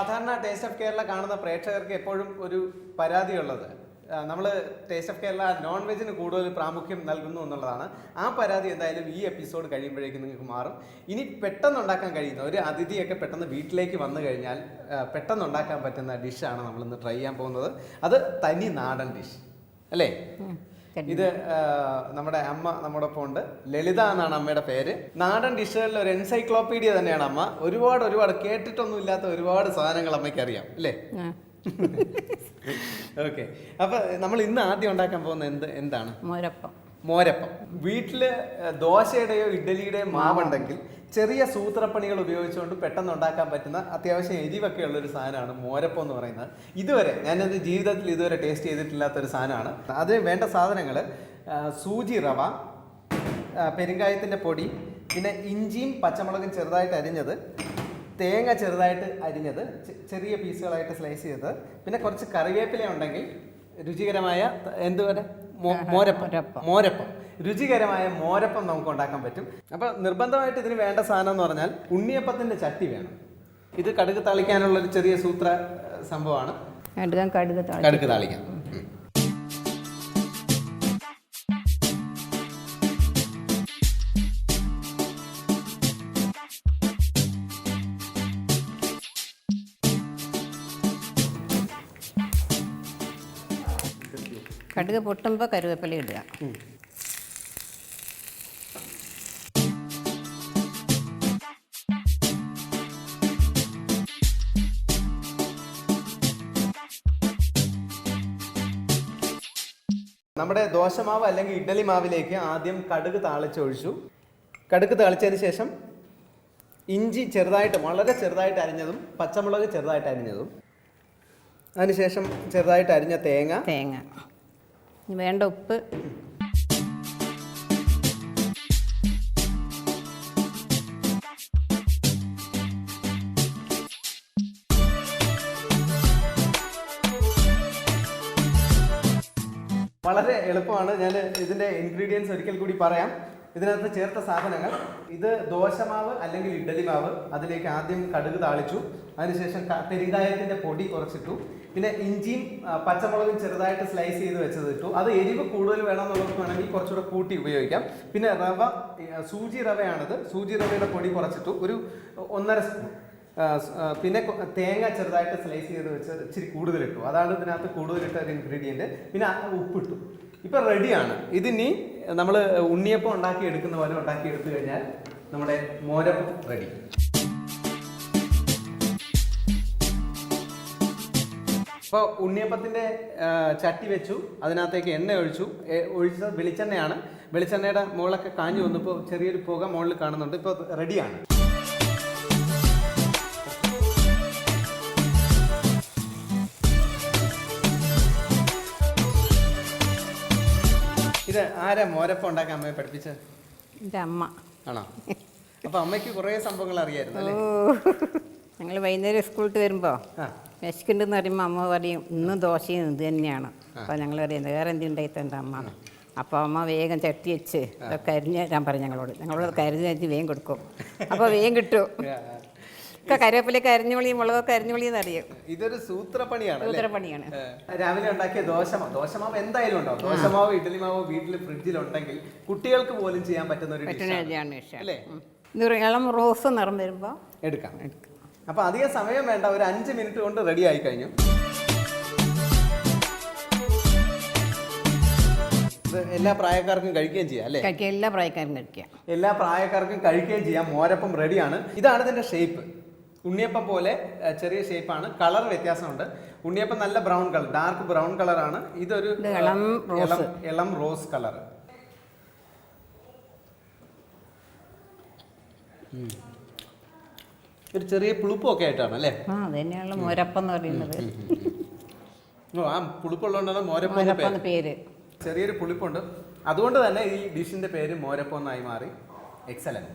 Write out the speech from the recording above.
സാധാരണ taste of Kerala കാണുന്ന പ്രേക്ഷകർക്ക് എപ്പോഴും ഒരു പരാതിയുള്ളത്. നമ്മൾ ടേസ്റ്റ് ഓഫ് കേരള നോൺ വെജിന് കൂടുതൽ പ്രാമുഖ്യം നൽകുന്നു എന്നുള്ളതാണ്. ആ പരാതി എന്തായാലും ഈ എപ്പിസോഡ് കഴിയുമ്പോഴേക്കും നിങ്ങൾക്ക് മാറും. ഇനി പെട്ടെന്ന് ഉണ്ടാക്കാൻ കഴിയുന്ന ഒരു അതിഥിയൊക്കെ പെട്ടെന്ന് വീട്ടിലേക്ക് വന്നു കഴിഞ്ഞാൽ പെട്ടെന്ന് ഉണ്ടാക്കാൻ പറ്റുന്ന ഡിഷാണ് നമ്മൾ ഇന്ന് ട്രൈ ചെയ്യാൻ പോകുന്നത്. അത് തനി നാടൻ ഡിഷ് അല്ലേ? ഇത് നമ്മുടെ അമ്മ നമ്മുടെ ഒപ്പം ഉണ്ട്. ലളിത എന്നാണ് അമ്മയുടെ പേര്. നാടൻ ഡിഷുകളിൽ ഒരു എൻസൈക്ലോപീഡിയ തന്നെയാണ് അമ്മ. ഒരുപാട് ഒരുപാട് കേട്ടിട്ടൊന്നും ഇല്ലാത്ത ഒരുപാട് സാധനങ്ങൾ അമ്മയ്ക്ക് അറിയാം അല്ലേ? ഓക്കെ അപ്പൊ നമ്മൾ ഇന്ന് ആദ്യം ഉണ്ടാക്കാൻ പോകുന്ന എന്ത് എന്താണ്? മോരപ്പം. മോരപ്പം. വീട്ടിൽ ഏഹ്, ദോശയുടെയോ ഇഡ്ഡലിയുടെയോ മാവുണ്ടെങ്കിൽ ചെറിയ സൂത്രപ്പണികൾ ഉപയോഗിച്ചുകൊണ്ട് പെട്ടെന്ന് ഉണ്ടാക്കാൻ പറ്റുന്ന അത്യാവശ്യം എരിവൊക്കെ ഉള്ള ഒരു സാധനമാണ് മോരപ്പം എന്ന് പറയുന്നത്. ഇതുവരെ ഞാനത് ജീവിതത്തിൽ ഇതുവരെ ടേസ്റ്റ് ചെയ്തിട്ടില്ലാത്ത ഒരു സാധനമാണ്. അതിന് വേണ്ട സാധനങ്ങൾ സൂചി റവ പെരുങ്കായത്തിന്റെ പൊടി പിന്നെ ഇഞ്ചിയും പച്ചമുളകും ചെറുതായിട്ട് അരിഞ്ഞത് തേങ്ങ ചെറുതായിട്ട് അരിഞ്ഞത് ചെറിയ പീസുകളായിട്ട് സ്ലൈസ് ചെയ്തത് പിന്നെ കുറച്ച് കറിവേപ്പില ഉണ്ടെങ്കിൽ രുചികരമായ എന്തുവരെ? മോരപ്പം. മോരപ്പം. രുചികരമായ മോരപ്പം നമുക്ക് ഉണ്ടാക്കാൻ പറ്റും. അപ്പോൾ നിർബന്ധമായിട്ട് ഇതിന് വേണ്ട സാധനം എന്ന് പറഞ്ഞാൽ ഉണ്ണിയപ്പത്തിന്റെ ചട്ടി വേണം. ഇത് കടുക് തളിക്കാനുള്ള ഒരു ചെറിയ സൂത്ര സംഭവമാണ്. കടുക് താളിക്കാം. കടുക് പൊട്ടുമ്പോൾ കരുവേപ്പില ഇടുക. നമ്മുടെ ദോശമാവ് അല്ലെങ്കിൽ ഇഡ്ഡലി മാവിലേക്ക് ആദ്യം കടുക് താളിച്ചൊഴിച്ചു. കടുക് താളിച്ചതിന് ശേഷം ഇഞ്ചി ചെറുതായിട്ട് വളരെ ചെറുതായിട്ട് അരിഞ്ഞതും പച്ചമുളക് ചെറുതായിട്ട് അരിഞ്ഞതും. അതിനുശേഷം ചെറുതായിട്ട് അരിഞ്ഞ തേങ്ങ. തേങ്ങ. വേണ്ട ഉപ്പ്. വളരെ എളുപ്പമാണ്. ഞാൻ ഇതിന്റെ ഇൻഗ്രീഡിയൻസ് ഒരിക്കൽ കൂടി പറയാം. ഇതിനകത്ത് ചേർത്ത സാധനങ്ങൾ ഇത് ദോശമാവ് അല്ലെങ്കിൽ ഇഡലി മാവ് അതിലേക്ക് ആദ്യം കടുക് താളിച്ചു അതിനുശേഷം പെരിങ്കായത്തിന്റെ പൊടി കുറച്ചിട്ടു പിന്നെ ഇഞ്ചിയും പച്ചമുളകും ചെറുതായിട്ട് സ്ലൈസ് ചെയ്ത് വെച്ചത് ഇട്ടു. അത് എരിവ് കൂടുതൽ വേണമെന്നുള്ളവർക്ക് വേണമെങ്കിൽ കുറച്ചുകൂടെ കൂട്ടി ഉപയോഗിക്കാം. പിന്നെ റവ സൂചി റവയാണിത്. സൂചി റവയുടെ പൊടി കുറച്ചിട്ടു. ഒരു ഒന്നര സ്പൂൺ പിന്നെ തേങ്ങ ചെറുതായിട്ട് സ്ലൈസ് ചെയ്ത് വെച്ച് ഇച്ചിരി കൂടുതലിട്ടു അതാണ് ഇതിനകത്ത് കൂടുതലിട്ട ഒരു ഇൻഗ്രീഡിയന്റ് പിന്നെ ഉപ്പിട്ടു. ഇപ്പം റെഡിയാണ് ഇതിനി നമ്മൾ ഉണ്ണിയപ്പം ഉണ്ടാക്കി എടുക്കുന്ന പോലെ ഉണ്ടാക്കി എടുത്തു കഴിഞ്ഞാൽ നമ്മുടെ മോരപ്പം റെഡി ഇപ്പോൾ ഉണ്ണിയപ്പത്തിന്റെ ചട്ടി വെച്ചു. അതിനകത്തേക്ക് എണ്ണ ഒഴിച്ചു. ഒഴിച്ച വെളിച്ചെണ്ണയാണ്. വെളിച്ചെണ്ണയുടെ മുകളൊക്കെ കാഞ്ഞു വന്നപ്പോൾ ചെറിയൊരു പുക മുകളിൽ കാണുന്നുണ്ട്. ഇപ്പോൾ റെഡിയാണ് ഇത് ആരാ മോരപ്പം ഉണ്ടാക്കാൻ അമ്മയെ പഠിപ്പിച്ചത് എന്റെ അമ്മ. ആണോ? അപ്പൊ അമ്മയ്ക്ക് കുറേ സംഭവങ്ങൾ അറിയായിരുന്നു ഓ അല്ലേ ഞങ്ങൾ വൈകുന്നേരം സ്കൂളിൽ വരുമ്പോ ആ. വിശക്കുണ്ടെന്ന് പറയുമ്പോൾ അമ്മ പറയും ഇന്ന് ദോശയും ഇത് തന്നെയാണ്. അപ്പോൾ ഞങ്ങൾ പറയും വേറെ എന്തും ഉണ്ടായിത്തണ്ട അമ്മ? അപ്പോൾ അമ്മ വേഗം ചട്ടി വെച്ച് ഇതൊക്കെ അരിഞ്ഞ് ഞാൻ പറയും ഞങ്ങളോട്. ഞങ്ങളോട് കരിഞ്ഞ് അരിഞ്ഞ് വേഗം കൊടുക്കും. അപ്പോൾ വേഗം കിട്ടും. ഒക്കെ കരുവേപ്പിലൊക്കെ അരിഞ്ഞുളി മുളകൊക്കെ അരിഞ്ഞുളി എന്നറിയും ഇതൊരു സൂത്രപ്പണിയാണ് അല്ലേ? സൂത്രപ്പണിയാണ്. ഏ, രാവിലെ ഉണ്ടാക്കിയ ദോശമാവ് ദോശമാവ് എന്തായാലും ഉണ്ടോ? ദോശമാവ് ഇഡ്ഡലി മാവ് വീട്ടിൽ ഫ്രിഡ്ജിൽ ഉണ്ടെങ്കിൽ കുട്ടികൾക്ക് പോലും ചെയ്യാൻ പറ്റുന്ന ഒരു dish ആണ്. ഇഷ്ടം അല്ലേ? ഇത് ഇളം റോസ് നിറം വരുമ്പോൾ എടുക്കാം. അപ്പൊ അധികം സമയം വേണ്ട ഒരു അഞ്ച് മിനിറ്റ് കൊണ്ട് റെഡി ആയി കഴിഞ്ഞു. ഇത് എല്ലാ പ്രായക്കാർക്കും കഴിക്കുകയും ചെയ്യാം അല്ലേ? എല്ലാ പ്രായക്കാരും കഴിക്കുക. എല്ലാ പ്രായക്കാർക്കും കഴിക്കുകയും ചെയ്യാം മോരപ്പം റെഡിയാണ് ഇതാണ് ഇതിന്റെ ഷേപ്പ് ഉണ്ണിയപ്പം പോലെ ചെറിയ ഷേപ്പാണ് കളർ വ്യത്യാസമുണ്ട്. ഉണ്ണിയപ്പം നല്ല ബ്രൗൺ കളർ ഡാർക്ക് ബ്രൗൺ കളറാണ് ഇതൊരു ഇത് ഇളം റോസ്. കളർ ഒരു ചെറിയ പുളിപ്പൊക്കെ ആയിട്ടാണ് അല്ലേ? ആ അത് തന്നെയാണല്ലോ മോരപ്പം എന്ന് പറയുന്നത്. ഓ ആ പുളിപ്പുള്ളതുകൊണ്ടാണ് മോരപ്പം പേര്? ചെറിയൊരു പുളിപ്പുണ്ട്. അതുകൊണ്ട് തന്നെ ഈ ഡിഷിന്റെ പേര് മോരപ്പം എന്നായി മാറി. എക്സലന്റ്